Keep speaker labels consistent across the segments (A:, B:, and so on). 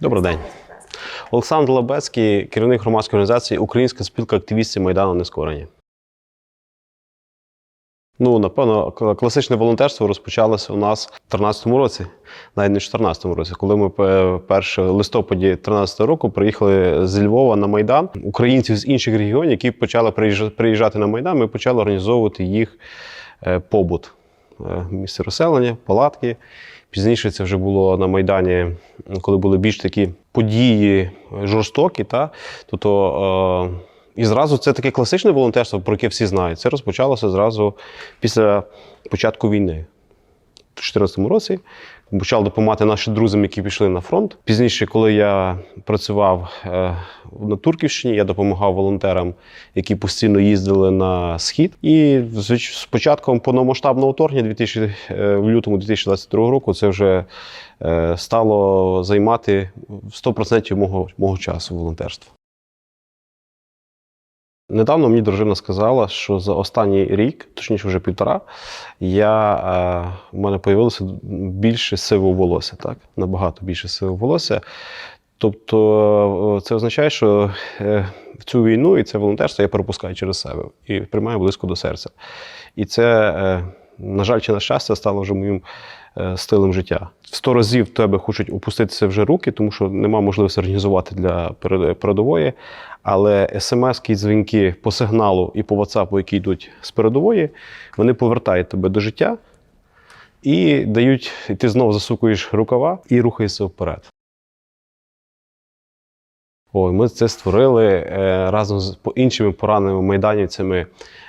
A: Добрий день. Олександр Лабецький, керівник громадської організації Українська спілка активістів Майдану Нескорені. Ну, напевно, класичне волонтерство розпочалося у нас в 13-му році, навіть не в 14-му році, коли ми пе- перше листопаді 13-го року приїхали з Львова на Майдан. Українців з інших регіонів, які почали приїжджа- приїжджати на Майдан, ми почали організовувати їх е, побут. Е, Місце розселення, палатки. Пізніше це вже було на Майдані, коли були більш такі події жорстокі, та, то, то е, і зразу це таке класичне волонтерство, про яке всі знають. Це розпочалося зразу після початку війни. У 2014 році почали допомагати нашим друзям, які пішли на фронт. Пізніше, коли я працював е, на Турківщині, я допомагав волонтерам, які постійно їздили на схід. І з початком повномасштабного вторгнення 2000, е, в лютому 2022 року це вже е, стало займати 100% мого, мого часу волонтерство. Недавно мені дружина сказала, що за останній рік, точніше вже півтора, я, е, у мене з'явилося більше сивого волосся, так? Набагато більше сивого волосся. Тобто е, це означає, що е, в цю війну і це волонтерство я пропускаю через себе і приймаю близько до серця. І це, е, на жаль, чи на щастя, стало вже моїм стилем життя. В сто разів в тебе хочуть опуститися вже руки, тому що нема можливості організувати для передової. Але смс-ки, дзвінки по сигналу і по WhatsApp, які йдуть з передової, вони повертають тебе до життя і дають, і ти знову засукуєш рукава і рухаєшся вперед. Ой, ми це створили е, разом з іншими пораненими майданівцями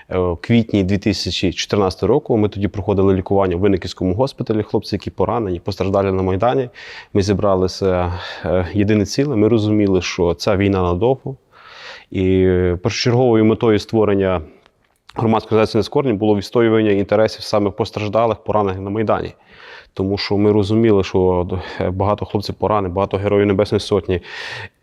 A: в квітні 2014 року. Ми тоді проходили лікування в Винниківському госпіталі. Хлопці, які поранені, постраждали на Майдані. Ми зібралися е, єдине ціле. Ми розуміли, що ця війна надовго. І е, першочерговою метою створення громадської організації «Нескорені» було відстоювання інтересів саме постраждалих, поранених на Майдані. Тому що ми розуміли, що е, багато хлопців поранені, багато героїв Небесної Сотні.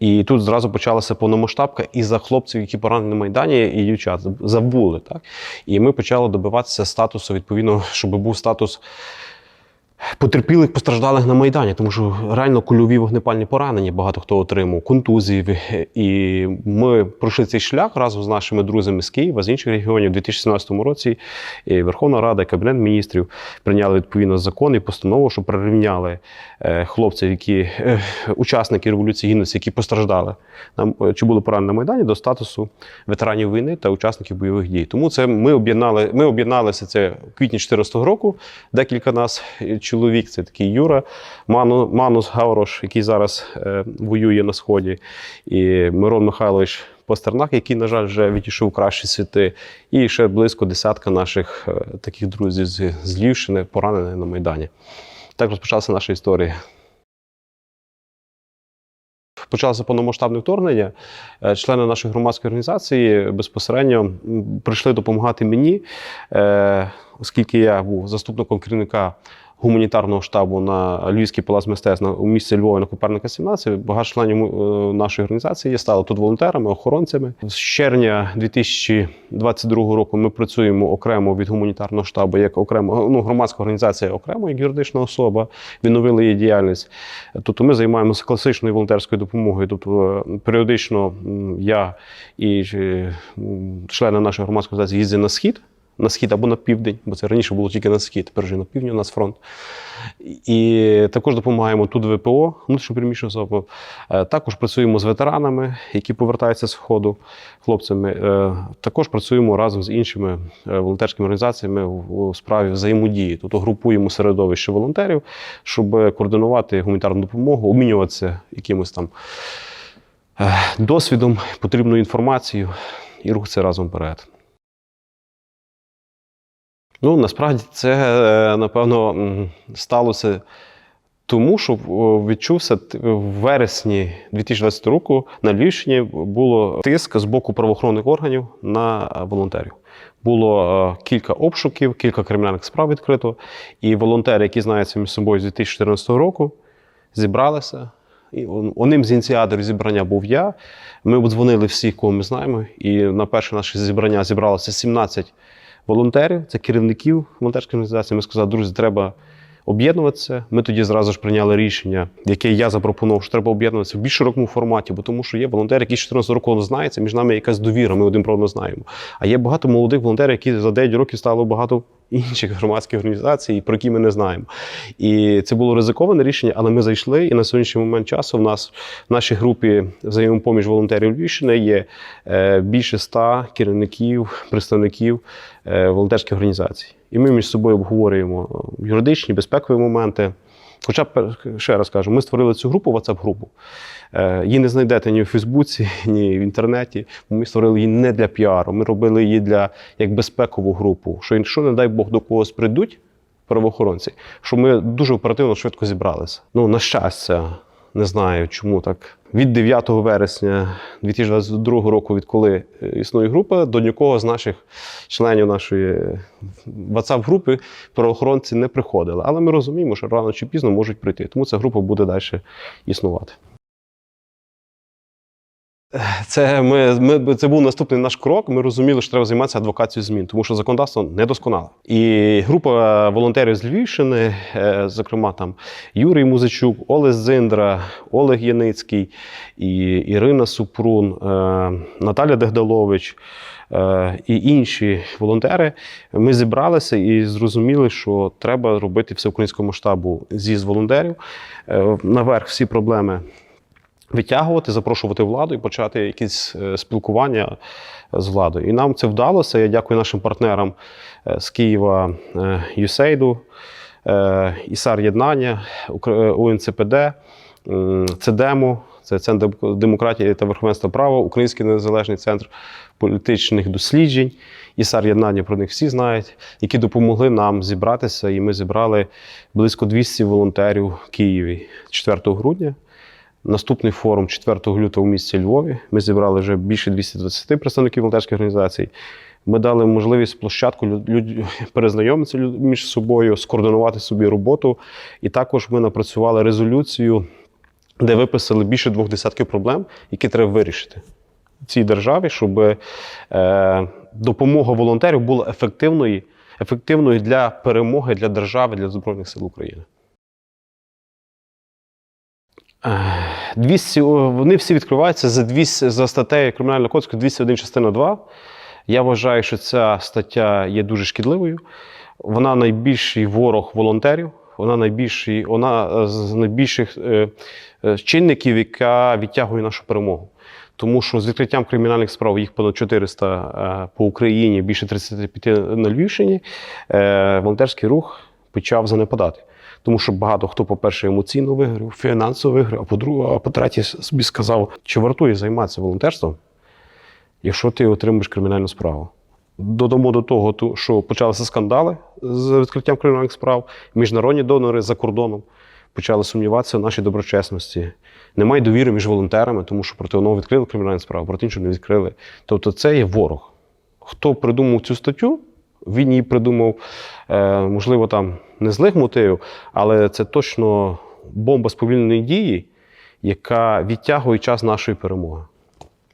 A: І тут зразу почалася повномасштабка і за хлопців, які поранені на Майдані, і дівчат забули. Так? І ми почали добиватися статусу, відповідно, щоб був статус потерпілих постраждалих на Майдані, тому що реально кульові вогнепальні поранення багато хто отримав, контузії. І ми пройшли цей шлях разом з нашими друзями з Києва, з інших регіонів у 2017 році. І Верховна Рада, і Кабінет міністрів прийняли відповідно закон і постанову, що прирівняли е, хлопців, які е, учасники революції гідності, які постраждали чи були поранені на Майдані, до статусу ветеранів війни та учасників бойових дій. Тому це ми об'єднали. Ми об'єдналися це в квітні 2014 року. Декілька нас чоловік, це такий Юра Ману, Манус Гаврош, який зараз е, воює на сході, і Мирон Михайлович. Пастернак, який, на жаль, вже відійшов кращі світи, і ще близько десятка наших е, таких друзів з, Львівщини, поранених на Майдані. Так розпочалася наша історія. Почалося повномасштабне вторгнення. Е, Члени нашої громадської організації безпосередньо прийшли допомагати мені, оскільки я був заступником керівника гуманітарного штабу на Львівський палац мистецтв у місті Львова на Коперника 17. Багато членів е, нашої організації є, стали тут волонтерами, охоронцями. З червня 2022 року ми працюємо окремо від гуманітарного штабу, як окремо ну, громадська організація окремо, як юридична особа, відновили її діяльність. Тобто ми займаємося класичною волонтерською допомогою. Тобто е, періодично я і е, члени нашої громадської організації їздять на схід. На схід або на південь, бо це раніше було тільки на схід, тепер вже на півдні у нас фронт. І також допомагаємо тут ВПО, внутрішньопереміщеним особам. Е, Також працюємо з ветеранами, які повертаються з Сходу, хлопцями. Е, Також працюємо разом з іншими е, волонтерськими організаціями у справі взаємодії. Тобто групуємо середовище волонтерів, щоб координувати гуманітарну допомогу, обмінюватися якимось там досвідом, потрібною інформацією і рухатися разом вперед. Ну, насправді це, е, напевно, сталося тому, що відчувся в вересні 2020 року на Львівщині було тиск з боку правоохоронних органів на е, волонтерів. Було е, кілька обшуків, кілька кримінальних справ відкрито, і волонтери, які знаються між собою з 2014 року, зібралися. І одним з ініціаторів зібрання був я. Ми обдзвонили всіх, кого ми знаємо, і на перше наше зібрання зібралося 17 волонтерів, це керівників волонтерської організації. Ми сказали, друзі, треба об'єднуватися. Ми тоді зразу ж прийняли рішення, яке я запропонував, що треба об'єднуватися в більш широкому форматі, бо тому що є волонтери, які з 14 року знаються, між нами якась довіра, ми один про одного знаємо. А є багато молодих волонтерів, які за 9 років стало багато інших громадських організацій, про які ми не знаємо. І це було ризиковане рішення, але ми зайшли. І на сьогоднішній момент часу в нас в нашій групі взаємопоміж волонтерів Львівщини є е, більше ста керівників, представників волонтерських організацій. І ми між собою обговорюємо юридичні, безпекові моменти. Хоча ще раз кажу, ми створили цю групу, WhatsApp-групу. Е, Її не знайдете ні в Фейсбуці, ні в інтернеті. Ми створили її не для піару. Ми робили її для як безпекову групу. Що якщо, не дай Бог, до когось прийдуть правоохоронці, що ми дуже оперативно швидко зібралися. Ну, на щастя, не знаю, чому так. Від 9 вересня 2022 року, відколи е, існує група, до нікого з наших членів нашої WhatsApp-групи правоохоронці не приходили. Але ми розуміємо, що рано чи пізно можуть прийти. Тому ця група буде далі існувати. Це, ми, ми, це був наступний наш крок. Ми розуміли, що треба займатися адвокацією змін, тому що законодавство недосконале. І група волонтерів з Львівщини, е, зокрема там Юрій Музичук, Олег Зиндра, Олег Яницький, і Ірина Супрун, е, Наталя Дегдалович. е, І інші волонтери, ми зібралися і зрозуміли, що треба робити всеукраїнського масштабу з'їзд волонтерів. Е, Наверх всі проблеми витягувати, запрошувати владу і почати якісь е, спілкування з владою. І нам це вдалося. Я дякую нашим партнерам е, з Києва е, ЮСЕЙДу, е, ІСАР Єднання, е, УНЦПД, м, ЦДЕМО, це Центр демократії та верховенства права, Український незалежний центр політичних досліджень. ІСАР Єднання про них всі знають, які допомогли нам зібратися. І ми зібрали близько 200 волонтерів в Києві 4 грудня. Наступний форум 4 лютого у місті Львові. Ми зібрали вже більше 220 представників волонтерських організацій. Ми дали можливість площадку люд, перезнайомитися між собою, скоординувати собі роботу. І також ми напрацювали резолюцію, де виписали більше двох десятків проблем, які треба вирішити в цій державі, щоб е, допомога волонтерів була ефективною, ефективною для перемоги для держави, для Збройних сил України. Е, 200, вони всі відкриваються за 200, за статтею Кримінального кодексу 201 частина 2. Я вважаю, що ця стаття є дуже шкідливою. Вона найбільший ворог волонтерів, вона найбільший, вона е, з найбільших е, е, чинників, яка відтягує нашу перемогу. Тому що з відкриттям кримінальних справ їх понад 400 е, по Україні, більше 35 на Львівщині, е, волонтерський рух почав занепадати. Тому що багато хто, по-перше, емоційно виграв, фінансово виграв, а по-друге, а по-третє, собі сказав, чи вартує займатися волонтерством, якщо ти отримуєш кримінальну справу. Додамо до того, що почалися скандали з відкриттям кримінальних справ, міжнародні донори за кордоном почали сумніватися в нашій доброчесності. Немає довіри між волонтерами, тому що проти одного відкрили кримінальну справу, проти іншого не відкрили. Тобто це є ворог. Хто придумав цю статтю, він її придумав, е, можливо, там не злих мотивів, але це точно бомба сповільненої дії, яка відтягує час нашої перемоги.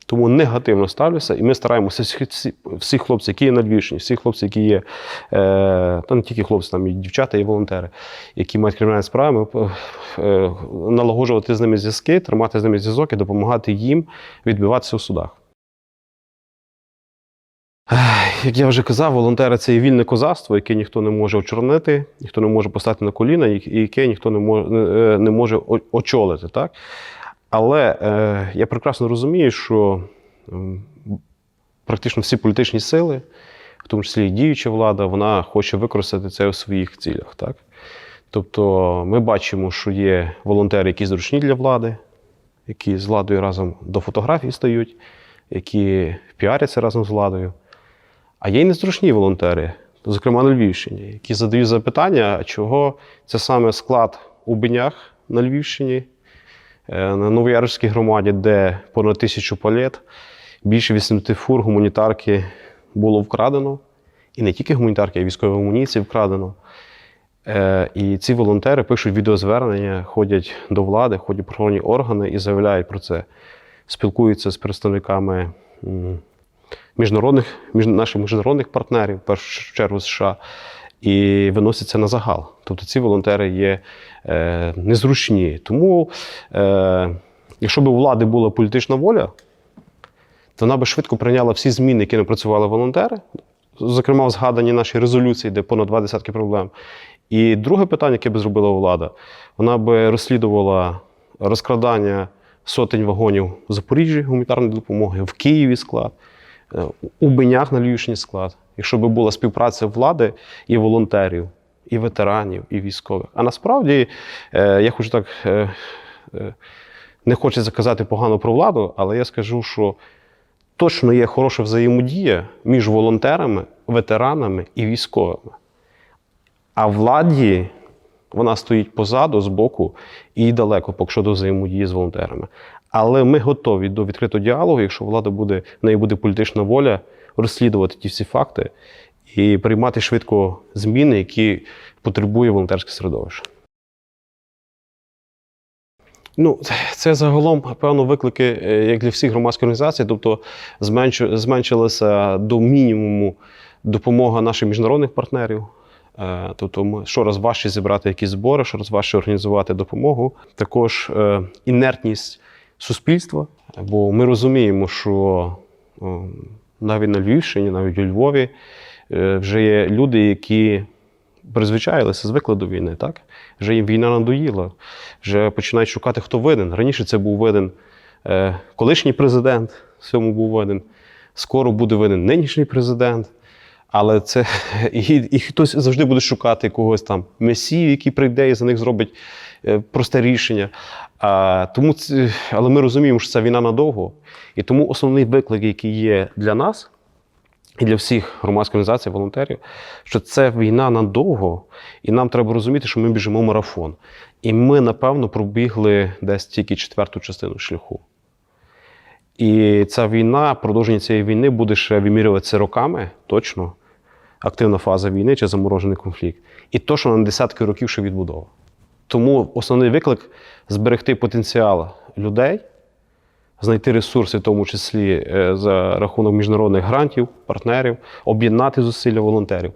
A: Тому негативно ставлюся, і ми стараємося всі, всі, хлопці, які є на Львівщині, всі хлопці, які є, е, та не тільки хлопці, там і дівчата, і волонтери, які мають кримінальні справи, ми, е, налагоджувати з ними зв'язки, тримати з ними зв'язок і допомагати їм відбиватися у судах. Як я вже казав, волонтери це є вільне козацтво, яке ніхто не може очорнити, ніхто не може поставити на коліна, і і яке ніхто не може, не- не може очолити. Так? Але е, я прекрасно розумію, що практично всі політичні сили, в тому числі і діюча влада, вона хоче використати це у своїх цілях. Так? Тобто ми бачимо, що є волонтери, які зручні для влади, які з владою разом до фотографій стають, які піаряться разом з владою. А є й незручні волонтери, зокрема на Львівщині, які задають запитання, чого це саме склад у Бенях на Львівщині, е, на Новоярській громаді, де понад тисячу палет, більше 80 фур гуманітарки було вкрадено. І не тільки гуманітарки, а й військові амуніції вкрадено. Е, І ці волонтери пишуть відеозвернення, ходять до влади, ходять правоохоронні органи і заявляють про це. Спілкуються з представниками міжнародних, між, наших міжнародних партнерів, в першу чергу США. і виносяться на загал. Тобто ці волонтери є е, незручні. Тому, е, якщо б у влади була політична воля, то вона би швидко прийняла всі зміни, які напрацювали волонтери, зокрема, в згаданій нашій резолюції, де понад два десятки проблем. І друге питання, яке би зробила влада, вона би розслідувала розкрадання сотень вагонів в Запоріжжі гуманітарної допомоги, в Києві склад, у Бенях на Львівщині склад. Якщо б була співпраця влади і волонтерів, і ветеранів, і військових. А насправді е, я хочу так. е, е, Не хочеться казати погано про владу, але я скажу, що точно є хороша взаємодія між волонтерами, ветеранами і військовими. А владі вона стоїть позаду, збоку і далеко, поки що до взаємодії з волонтерами. Але ми готові до відкритого діалогу, якщо влада буде, в неї буде політична воля, розслідувати ті всі факти і приймати швидко зміни, які потребує волонтерське середовище. Ну, це загалом, певно, виклики, е, як для всіх громадських організацій, тобто зменшилася до мінімуму допомога наших міжнародних партнерів. Е, Тобто, щораз важче зібрати якісь збори, щораз важче організувати допомогу. Також е, інертність суспільства, бо ми розуміємо, що навіть на Львівщині, навіть у Львові е, вже є люди, які призвичаїлися, звикли до війни, так? Вже їм війна надоїла, вже починають шукати, хто винен. Раніше це був винен е, колишній президент, в цьому був винен. Скоро буде винен нинішній президент. Але це і, і хтось завжди буде шукати когось там месію, який прийде і за них зробить просте рішення. А, тому це, але ми розуміємо, що це війна надовго. І тому основний виклик, який є для нас і для всіх громадських організацій, волонтерів, що це війна надовго, і нам треба розуміти, що ми біжимо марафон. І ми, напевно, пробігли десь тільки четверту частину шляху. І ця війна, продовження цієї війни буде ще вимірюватися роками, точно. Активна фаза війни чи заморожений конфлікт. І то, що на десятки років ще відбудова. Тому основний виклик зберегти потенціал людей, знайти ресурси, в тому числі е, за рахунок міжнародних грантів, партнерів, об'єднати зусилля волонтерів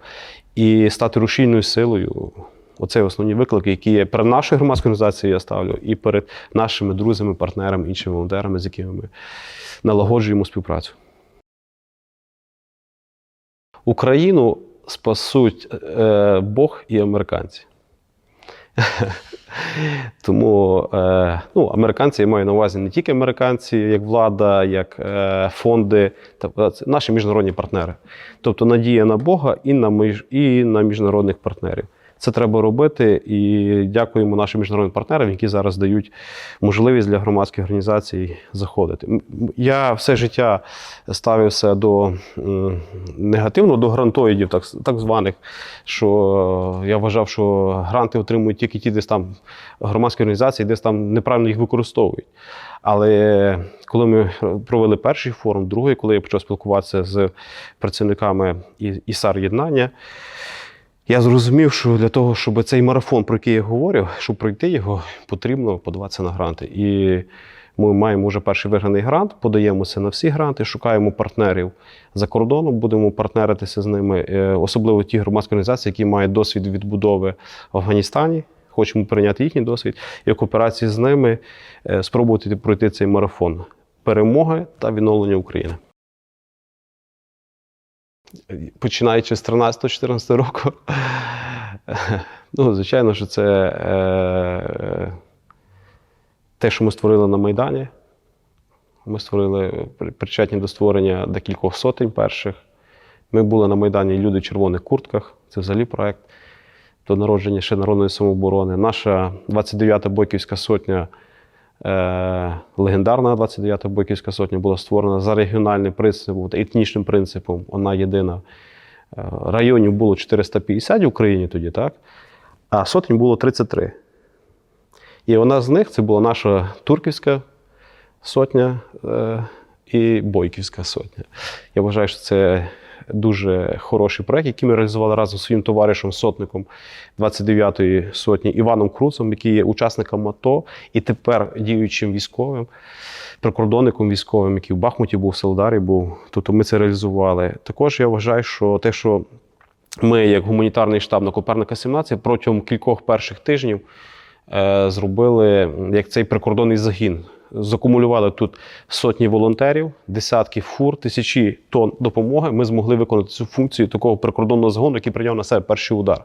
A: і стати рушійною силою. Оце основні виклики, які є перед нашою громадською організацією, я ставлю, і перед нашими друзями, партнерами, іншими волонтерами, з якими ми налагоджуємо співпрацю. Україну спасуть е, Бог і американці. Тому е, ну, американці я маю на увазі не тільки американці, як влада, як е, фонди, та це наші міжнародні партнери. Тобто надія на Бога і на, і на міжнародних партнерів. Це треба робити, і дякуємо нашим міжнародним партнерам, які зараз дають можливість для громадських організацій заходити. Я все життя ставився до негативно до грантоїдів, так, так званих, що я вважав, що гранти отримують тільки ті, десь там громадські організації, десь там неправильно їх використовують. Але коли ми провели перший форум, другий, коли я почав спілкуватися з працівниками І- ІСАР єднання, я зрозумів, що для того, щоб цей марафон, про який я говорив, щоб пройти його, потрібно подаватися на гранти. І ми маємо вже перший виграний грант, подаємося на всі гранти, шукаємо партнерів за кордоном, будемо партнеритися з ними, е, особливо ті громадські організації, які мають досвід відбудови в Афганістані. Хочемо прийняти їхній досвід і в кооперації з ними е, спробувати пройти цей марафон перемоги та відновлення України. Починаючи з 13-14 року, ну, звичайно, що це е, те, що ми створили на Майдані. Ми створили причетні до створення декількох сотень перших. Ми були на Майдані люди в червоних куртках. Це взагалі проект до народження ще народної самооборони. Наша 29-та Бойківська сотня, легендарна 29-та Бойківська сотня була створена за регіональним принципом, етнічним принципом. Вона єдина. Е, Районів було 450 в Україні тоді, так? А сотень було 33. І одна з них це була наша турківська сотня е, і Бойківська сотня. Я вважаю, що це дуже хороший проект, який ми реалізували разом з своїм товаришем, сотником 29-ї сотні Іваном Круцом, який є учасником АТО і тепер діючим військовим, прикордонником військовим, який в Бахмуті був, в Солдарі був. Тобто ми це реалізували. Також я вважаю, що те, що Ми, як гуманітарний штаб на Коперника 17, протягом кількох перших тижнів е, зробили як цей прикордонний загін. Закумулювали тут сотні волонтерів, десятки фур, тисячі тонн допомоги. Ми змогли виконати цю функцію такого прикордонного загону, який прийняв на себе перший удар.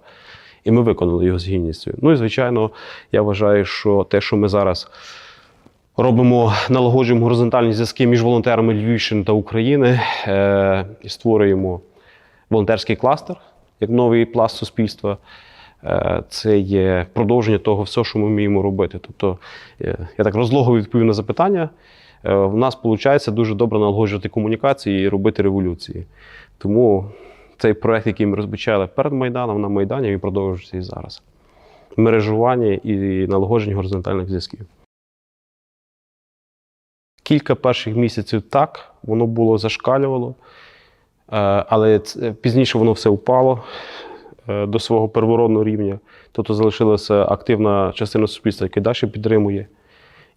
A: І ми виконали його з гідністю. Ну і звичайно, я вважаю, що те, що ми зараз робимо, налагоджуємо горизонтальні зв'язки між волонтерами Львівщини та України е, і створюємо волонтерський кластер як новий пласт суспільства. Е, Це є продовження того всього, що ми вміємо робити. Тобто, е, я так розлогово відповів на запитання. Е, В нас виходить дуже добре налагоджувати комунікації і робити революції. Тому цей проект, який ми розпочали перед Майданом на Майдані, він продовжується і зараз. Мережування і налагодження горизонтальних зв'язків. Кілька перших місяців так, воно було зашкалювало, але пізніше воно все впало до свого первородного рівня. Тобто залишилася активна частина суспільства, яка далі підтримує.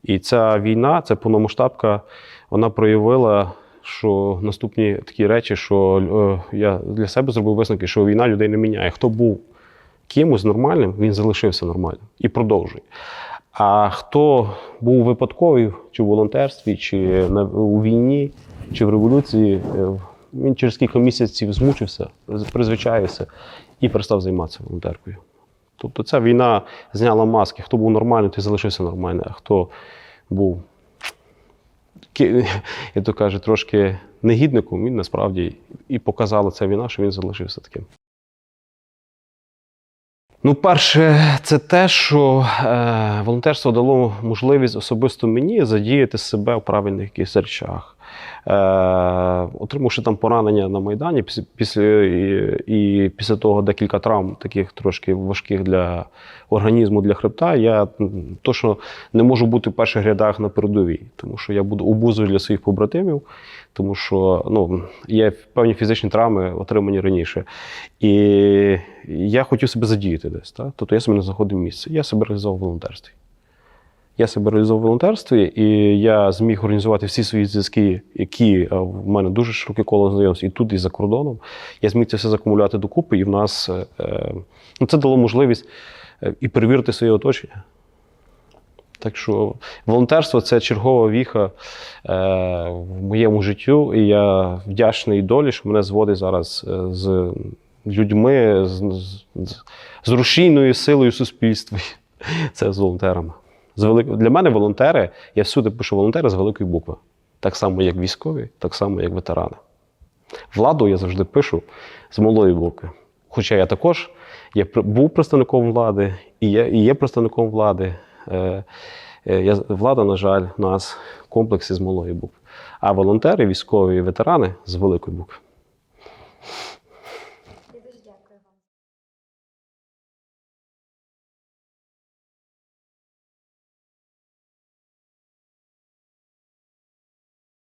A: І ця війна, ця повномасштабка, вона проявила, що наступні такі речі, що е, я для себе зробив висновки, що війна людей не міняє. Хто був кимось нормальним, він залишився нормальним і продовжує. А хто був випадковий чи в волонтерстві, чи у війні, чи в революції, е, він через кілька місяців змучився, призвичаївся і перестав займатися волонтеркою. Тобто ця війна зняла маски. Хто був нормальний, той залишився нормальним, а хто був, як то каже, трошки негідником, він насправді і показала ця війна, що він залишився таким. Ну, перше, це те, що е, волонтерство дало можливість особисто мені задіяти себе в правильних якихось речах. Е, отримавши там поранення на Майдані, після, і, і після того декілька травм, таких трошки важких для організму, для хребта, я точно не можу бути в перших рядах на передовій, тому що я буду обузою для своїх побратимів, тому що ну, є певні фізичні травми, отримані раніше. І я хотів себе задіяти десь. Так? Тобто я себе не знаходив місце. Я себе реалізував в волонтерстві. Я себе реалізував в волонтерстві, і я зміг організувати всі свої зв'язки, які е, в мене дуже широке коло знайомств і тут, і за кордоном. Я зміг це все закумулювати докупи, і в нас е, е, ну, це дало можливість і перевірити своє оточення. Так що волонтерство це чергова віха в моєму життю, і я вдячний долі, що мене зводить зараз з людьми, з, з, з рушійною силою суспільства. Це з волонтерами. З велик... Для мене волонтери, я всюди пишу волонтери з великої букви. Так само, як військові, так само, як ветерани. Владу я завжди пишу з малої букви. Хоча я також пр- був представником влади і є, і є представником влади. Е, е, я, влада, на жаль, у нас в комплексі з малої букви. А волонтери, військові і ветерани з великої букви.